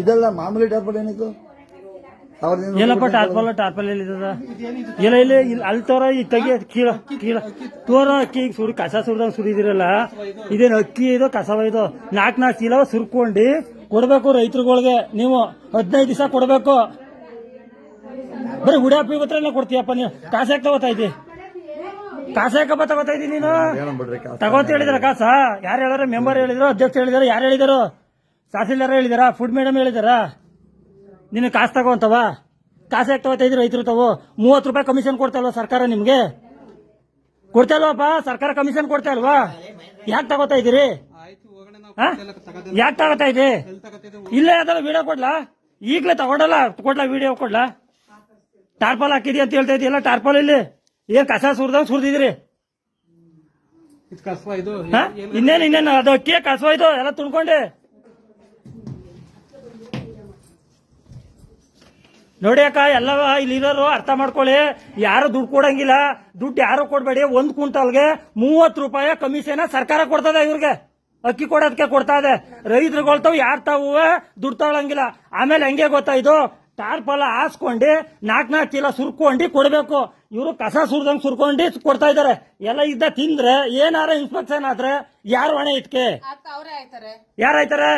ಇದೆಲ್ಲ ಮಾಮೂಲಿ ಟಾರ್ಪಲ್ ಏನಿತ್ತು ಸಾವಿರದ ಏನಪ್ಪ ಟಾರ್ಪಲ್. ಟಾರ್ಪಲ್ ಎಲ್ಲಿದ ಇಲ್ಲ ಇಲ್ಲ ಇಲ್ಲಿ ಅಲ್ಲಿ ತೋರ ಈ ತೆಗಿ ಕೀಳ ಕೀಳ. ತೋರ ಅಕ್ಕಿ ಈಗ ಸುರಿ ಕಸ ಸುರಿದಂಗ್ ಸುರಿದಿರಲ್ಲ. ಇದೇನು ಅಕ್ಕಿ ಇದು ಕಸವ ಇದು? ನಾಲ್ಕು ನಾಲ್ಕು ಚೀಲ ಸುರ್ಕೊಂಡು ಕೊಡ್ಬೇಕು ರೈತರುಗಳಿಗೆ. ನೀವು ಹದಿನೈದು ದಿವಸ ಕೊಡ್ಬೇಕು. ಬರೀ ಉಡಾಪಿ ಎಲ್ಲ ಕೊಡ್ತೀಯಪ್ಪ ನೀವು. ಕಾಸು ಯಾಕೆ ತಗೋತಾ ಇದ್ದಿ? ಕಾಸು ಯಾಕಪ್ಪ ತಗೋತಾ ಇದ್ದೀನಿ ನೀನು? ತಗೋತ ಹೇಳಿದ್ರ ಕಾಸ? ಯಾರು ಹೇಳಿದ್ರೆ? ಮೆಂಬರ್ ಹೇಳಿದ್ರು? ಅಧ್ಯಕ್ಷ ಹೇಳಿದಾರೆ? ಯಾರು ಹೇಳಿದಾರು? ತಹಸೀಲ್ದಾರ್ ಹೇಳಿದಾರ? ಫುಡ್ ಮೇಡಮ್ ಹೇಳಿದಾರ? ನಿನ್ನ ಕಾಸು ತಗೋಂತವ ಕಾಸು ಯಾಕೆ ತಗೋತಾ ಇದ್ರೆ ರೈತರು ತಾವು? ಮೂವತ್ತು ರೂಪಾಯಿ ಕಮಿಷನ್ ಕೊಡ್ತಲ್ವಾ ಸರ್ಕಾರ ನಿಮಗೆ? ಕೊಡ್ತಾ ಇಲ್ವಪ್ಪ ಸರ್ಕಾರ ಕಮಿಷನ್ ಕೊಡ್ತಾ ಇಲ್ವಾ ಯಾಕೆ ತಗೋತಾ ಇದ್ದೀರಿ? ಯಾಕೆ ತಗೋತಾ ಇದ್ದಿ? ಇಲ್ಲೇ ಅದಲ್ಲ ವಿಡಿಯೋ ಕೊಡ್ಲಾ? ಈಗಲೇ ತಗೊಂಡಲ್ಲ ಕೊಡ್ಲಾ ವಿಡಿಯೋ ಕೊಡ್ಲಾ? ಟಾರ್ಪಲ್ ಹಾಕಿದಿ ಅಂತ ಹೇಳ್ತಾ ಇದೆಯಲ್ಲ ಟಾರ್ಪಲ್ ಇಲ್ಲಿ? ಏನ್ ಕಸ ಸುರಿದಂಗ್ ಸುರಿದಿದ್ರಿ ಕಸವ? ಇನ್ನೇನು ಇನ್ನೇನು ಅದು ಅಕ್ಕಿ ಕಸವಾಯ್ತು ಎಲ್ಲ ತುಂಬ್ಕೊಂಡೆ. ನೋಡಿ ಅಕ್ಕ ಎಲ್ಲ ಇಲ್ಲಿರೋರು ಅರ್ಥ ಮಾಡ್ಕೊಳ್ಳಿ. ಯಾರು ದುಡ್ಡು ಕೊಡಂಗಿಲ್ಲ. ದುಡ್ಡು ಯಾರು ಕೊಡ್ಬೇಡಿ? ಒಂದ್ ಕ್ವಿಂಟಲ್ಗೆ ಮೂವತ್ತು ರೂಪಾಯಿ ಕಮಿಷನ್ ಸರ್ಕಾರ ಕೊಡ್ತದೆ ಇವ್ರಿಗೆ. ಅಕ್ಕಿ ಕೊಡೋದಕ್ಕೆ ಕೊಡ್ತಾ ಇದೆ. ರೈತರು ತಾವು ಯಾರು ತಾವು? ದುಡ್ಡು ತಗೊಳಂಗಿಲ್ಲ. ಆಮೇಲೆ ಹಂಗೆ ಗೊತ್ತಾ ಇದು? ಟಾರ್ಪಲ್ಲ ಹಾಸ್ಕೊಂಡು ನಾಲ್ಕು ನಾಲ್ಕು ಚೀಲ ಸುರ್ಕೊಂಡು ಕೊಡಬೇಕು. ಇವರು ಕಸ ಸುರ್ದಂಗ್ ಸುರ್ಕೊಂಡು ಕೊಡ್ತಾ ಇದಾರೆ. ಎಲ್ಲ ಇದ್ದ ತಿಂದ್ರೆ ಏನಾರ ಇನ್ಸ್ಪೆಕ್ಷನ್ ಆದ್ರೆ ಯಾರು ಹೊಣೆ ಇಟ್ಕೆ? ಯಾರಾಯ್ತಾರೆ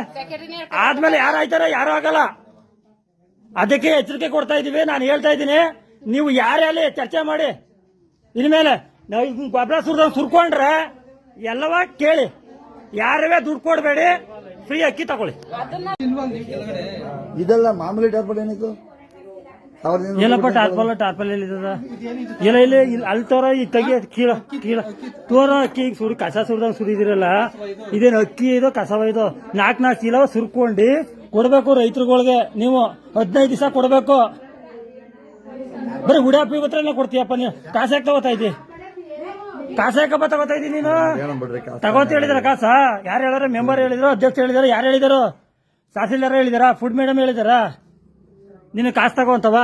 ಆದ್ಮೇಲೆ ಯಾರಾಯ್ತಾರೆ ಯಾರು ಆಗಲ್ಲ. ಅದಕ್ಕೆ ಎಚ್ಚರಿಕೆ ಕೊಡ್ತಾ ಇದೀವಿ ನಾನು ಹೇಳ್ತಾ ಇದ್ದೀನಿ. ನೀವು ಯಾರೇ ಅಲ್ಲಿ ಚರ್ಚೆ ಮಾಡಿ. ಇನ್ಮೇಲೆ ನಾವು ಗೊಬ್ಬರ ಸುರಿದಂಗೆ ಸುರ್ಕೊಂಡ್ರೆ ಎಲ್ಲವ ಕೇಳಿ. ಯಾರವೇ ದುಡ್ಡು ಕೊಡಬೇಡಿ ಫ್ರೀ ಅಕ್ಕಿ ತಗೊಳ್ಳಿ. ಇದೆಲ್ಲ ಮಾಮೂಲಿ ಟಾರ್ಪಲ್ ಏನಿತ್ತು ಏನಪ್ಪ ಟಾರ್ಪಲ್ ಟಾರ್ಪಲ್? ಎಲ್ಲಿದ ಇಲ್ಲ ಇಲ್ಲ ಇಲ್ಲಿ ಅಲ್ಲಿ ತೋರ ಈ ತೆಗಿ ಕೀಳ ಕೀಳ. ತೋರ ಅಕ್ಕಿ ಈಗ ಸುರಿ ಕಸ ಸುರಿದಂಗೆ ಸುರಿದಿರಲ್ಲ. ಇದೇನು ಅಕ್ಕಿ ಇದು ಕಸವ ಇದು? ನಾಲ್ಕು ನಾಲ್ಕು ಚೀಲ ಸುರ್ಕೊಂಡು ಕೊಡ್ಬೇಕು ರೈತರುಗಳಿಗೆ. ನೀವು ಹದಿನೈದು ದಿವಸ ಕೊಡಬೇಕು. ಬರೀ ಉಡಾಪಿ ಹತ್ರನೇ ಕೊಡ್ತೀಯಪ್ಪ ನೀವು. ಕಾಸು ಯಾಕೆ ತಗೋತಾ ಇದ್ದಿ? ಕಾಸು ಯಾಕಪ್ಪ ತಗೋತಾ ಇದ್ದೀನಿ ನೀನು? ತಗೋತಿ ಹೇಳಿದ್ರ ಕಾಸ. ಯಾರು ಹೇಳಿದ್ರು? ಮೆಂಬರ್ ಹೇಳಿದ್ರು ಅಧ್ಯಕ್ಷ ಹೇಳಿದಾರ, ಯಾರು ಹೇಳಿದಾರು? ತಹಸೀಲ್ದಾರ್ ಹೇಳಿದಾರ? ಫುಡ್ ಮೇಡಮ್ ಹೇಳಿದಾರ? ನಿನ್ನ ಕಾಸು ತಗೋಂತವ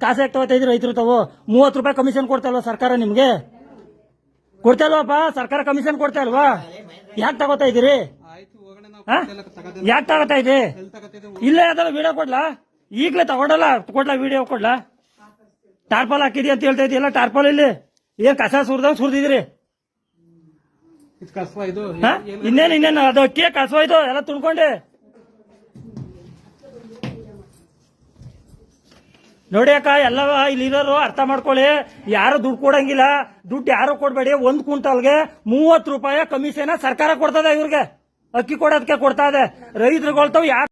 ಕಾಸು ಯಾಕೆ ತಗೋತಾ ಇದ್ರಿ ರೈತರು ತಾವು? ಮೂವತ್ತು ರೂಪಾಯಿ ಕಮಿಷನ್ ಕೊಡ್ತಾ ಇಲ್ವಾ ಸರ್ಕಾರ ನಿಮ್ಗೆ? ಕೊಡ್ತಾ ಇಲ್ವಪ್ಪ? ಸರ್ಕಾರ ಕಮಿಷನ್ ಕೊಡ್ತಾ ಇಲ್ವಾ? ಯಾಕೆ ತಗೋತಾ ಇದ್ದೀರಿ? ಯಾಕೆ ತಗೋತಾ ಇದೆ ಇಲ್ಲ ಅದಲ್ಲ ವಿಡಿಯೋ ಕೊಡ್ಲಾ? ಈಗಲೇ ತಗೊಂಡಲ್ಲ ಕೊಡ್ಲಾ ವಿಡಿಯೋ ಕೊಡ್ಲಾ? ಟಾರ್ಪಾಲ್ ಹಾಕಿದಿ ಅಂತ ಹೇಳ್ತಾ ಇದೆಯಲ್ಲ ಟಾರ್ಪಾಲ್ ಇಲ್ಲಿ. ಏನ್ ಕಸ ಸುರಿದಂಗ್ ಸುರಿದಿದ್ರಿ? ಇನ್ನೇನು ಇನ್ನೇನು ಅದು ಅಕ್ಕಿ ಇದು ಎಲ್ಲ ತುಂಬ್ಕೊಂಡೆ. ನೋಡಿ ಅಕ್ಕ ಎಲ್ಲ ಇಲ್ಲಿರೋರು ಅರ್ಥ ಮಾಡ್ಕೊಳ್ಳಿ. ಯಾರು ದುಡ್ಡು ಕೊಡಂಗಿಲ್ಲ. ದುಡ್ಡು ಯಾರು ಕೊಡ್ಬೇಡಿ? ಒಂದ್ ಕ್ವಿಂಟಲ್ಗೆ ಮೂವತ್ತು ರೂಪಾಯಿ ಕಮಿಷನ್ ಸರ್ಕಾರ ಕೊಡ್ತದೆ ಇವ್ರಿಗೆ. ಅಕ್ಕಿ ಕೊಡೋದಕ್ಕೆ ಕೊಡ್ತಾ ಇದೆ. ರೈತರುಗಳು ತಾವು ಯಾರು